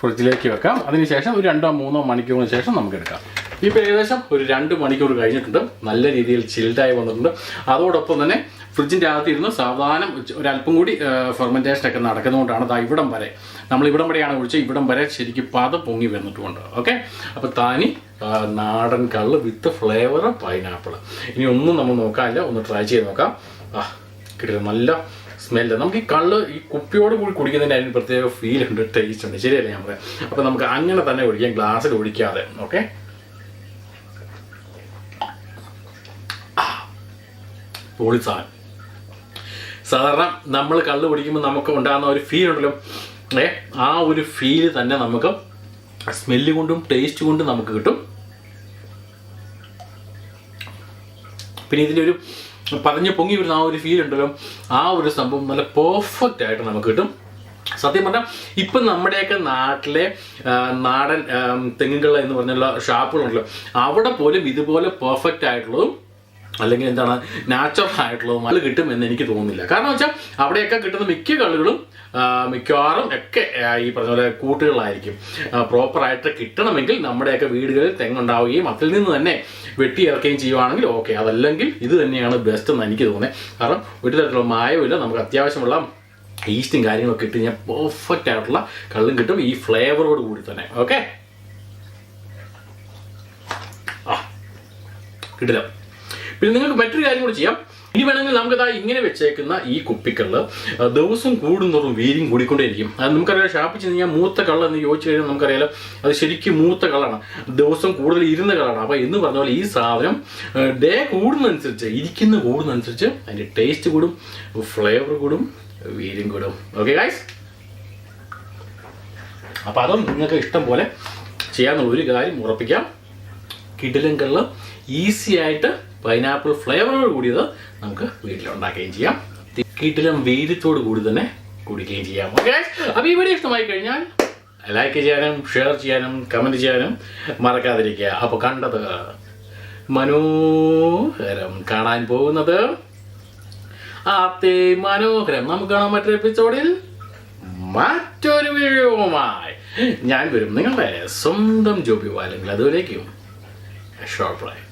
ഫ്രിഡ്ജിലേക്ക് വെക്കാം. അതിനുശേഷം ഒരു രണ്ടോ മൂന്നോ മണിക്കൂറിന് ശേഷം നമുക്ക് എടുക്കാം ഇപ്പോൾ ഏകദേശം ഒരു രണ്ട് മണിക്കൂർ കഴിഞ്ഞിട്ടുണ്ട്. നല്ല രീതിയിൽ ചിൽഡായി വന്നിട്ടുണ്ട്. അതോടൊപ്പം തന്നെ ഫ്രിഡ്ജിന്റെ അകത്തിരുന്ന് സാവധാനം ഒരല്പം കൂടി ഫെർമെന്റേഷൻ ഒക്കെ നടക്കുന്നതുകൊണ്ടാണ് ദാ ഇവിടം വരെ നമ്മൾ ഇവിടം വരെയാണ് കുഴിച്ചത് ഇവിടം വരെ ശരിക്കും പാത പൊങ്ങി വന്നിട്ടുമുണ്ട് ഓക്കെ? അപ്പോൾ താനി നാടൻ കള്ള് വിത്ത് ഫ്ലേവർ പൈനാപ്പിൾ ഇനി ഒന്നും നമ്മൾ നോക്കാനില്ല. ഒന്ന് ട്രൈ ചെയ്ത് നോക്കാം. ആ കിട്ടില്ല നല്ല സ്മെല്ല് നമുക്ക് ഈ കള്ള് ഈ കുപ്പിയോട് കൂടി കുടിക്കുന്നതിന് അതിന് പ്രത്യേക ഫീൽ ഉണ്ട് ടേസ്റ്റ് ഉണ്ട്. ശരിയല്ലേ പറയാം? അപ്പോൾ നമുക്ക് അങ്ങനെ തന്നെ കുടിക്കാം ഗ്ലാസ്സിൽ ഒഴിക്കാതെ ഓക്കെ സാധാരണ നമ്മൾ കള്ള് കുടിക്കുമ്പോൾ നമുക്ക് ഉണ്ടാകുന്ന ഒരു ഫീൽ ഉണ്ടല്ലോ. ഏ ആ ഒരു ഫീൽ തന്നെ നമുക്ക് സ്മെല്ല് കൊണ്ടും ടേസ്റ്റ് കൊണ്ടും നമുക്ക് കിട്ടും. പിന്നെ ഇതിന്റെ ഒരു പതഞ്ഞ് പൊങ്ങി വരുന്ന ആ ഒരു ഫീൽ ഉണ്ടല്ലോ. ആ ഒരു സംഭവം നല്ല പെർഫെക്റ്റ് ആയിട്ട് നമുക്ക് കിട്ടും. സത്യം പറഞ്ഞാൽ ഇപ്പം നമ്മുടെയൊക്കെ നാട്ടിലെ നാടൻ തെങ്ങുകൾ എന്ന് പറഞ്ഞുള്ള ഷാപ്പുകളുണ്ടല്ലോ അവിടെ പോലും ഇതുപോലെ പെർഫെക്റ്റ് ആയിട്ടുള്ളതും അല്ലെങ്കിൽ എന്താണ് നാച്ചുറൽ ആയിട്ടുള്ള മല കിട്ടുമെന്ന് എനിക്ക് തോന്നുന്നില്ല. കാരണം വെച്ചാൽ അവിടെയൊക്കെ കിട്ടുന്ന മിക്ക കളികളും മിക്കവാറും ഒക്കെ ഈ പറഞ്ഞ പോലെ കൂട്ടുകളായിരിക്കും പ്രോപ്പറായിട്ട് കിട്ടണമെങ്കിൽ നമ്മുടെയൊക്കെ വീടുകളിൽ തെങ്ങുണ്ടാവുകയും അതിൽ നിന്ന് തന്നെ വെട്ടി ഇറക്കുകയും ചെയ്യുവാണെങ്കിൽ ഓക്കെ അതല്ലെങ്കിൽ ഇത് തന്നെയാണ് ബെസ്റ്റ് എന്ന് എനിക്ക് തോന്നുന്നത് കാരണം ഒരു തരത്തിലുള്ള മായമില്ല നമുക്ക് അത്യാവശ്യമുള്ള ഈസ്റ്റും കാര്യങ്ങളൊക്കെ ഇട്ട് കഴിഞ്ഞാൽ പെർഫെക്റ്റ് ആയിട്ടുള്ള കള്ളും കിട്ടും. ഈ ഫ്ലേവറോട് കൂടി തന്നെ. ഓക്കെ ആ കിട്ടില്ല പിന്നെ നിങ്ങൾക്ക് മറ്റൊരു കാര്യം കൂടി ചെയ്യാം. ഇനി വേണമെങ്കിൽ നമുക്ക് ഇതാ ഇങ്ങനെ വെച്ചേക്കുന്ന ഈ കുപ്പിക്കള്ള് ആ, ദിവസം കൂടുന്നതും വീര്യം കൂടിക്കൊണ്ടേയിരിക്കും. അത് നമുക്കറിയാം ഷാപ്പിൽ ചെന്ന് കഴിഞ്ഞാൽ മൂത്ത കള്ള് എന്ന് ചോദിച്ചു കഴിഞ്ഞാൽ നമുക്കറിയാലോ അത് ശരിക്കും മൂത്ത കള്ളാണ്. ദിവസം കൂടുതൽ ഇരുന്ന കള്ളാണ്. അപ്പോൾ എന്ന് പറഞ്ഞ പോലെ ഈ സാധനം ഡേ കൂടുന്നതനുസരിച്ച് ഇരിക്കുന്ന കൂടുന്നതനുസരിച്ച് അതിന്റെ ടേസ്റ്റ് കൂടും ഫ്ലേവർ കൂടും വീര്യം കൂടും. ഓക്കെ ഗായ്സ് അപ്പോൾ അതും നിങ്ങൾക്ക് ഇഷ്ടം പോലെ ചെയ്യാൻ ഒരു കാര്യം ഉറപ്പിക്കാം. കിടിലൻ കള്ള് ഈസി ആയിട്ട് പൈനാപ്പിൾ ഫ്ലേവറോട് കൂടിയത് നമുക്ക് വീട്ടിലുണ്ടാക്കുകയും ചെയ്യാം. കിടിലും വീര്യത്തോട് കൂടി തന്നെ കുടിക്കുകയും ചെയ്യാം. ഓക്കെ അപ്പോൾ വീഡിയോ ഇഷ്ടമായി കഴിഞ്ഞാൽ ലൈക്ക് ചെയ്യാനും ഷെയർ ചെയ്യാനും കമന്റ് ചെയ്യാനും മറക്കാതിരിക്കുക. അപ്പോൾ കണ്ടത് മനോഹരം കാണാൻ പോകുന്നത് അത്തേ മനോഹരം? നമുക്ക് കാണാൻ മറ്റൊരു എപ്പിസോഡിൽ മറ്റൊരു വീഡിയോവുമായി ഞാൻ വരും നിങ്ങളുടെ സ്വന്തം ജോബി a sharp right.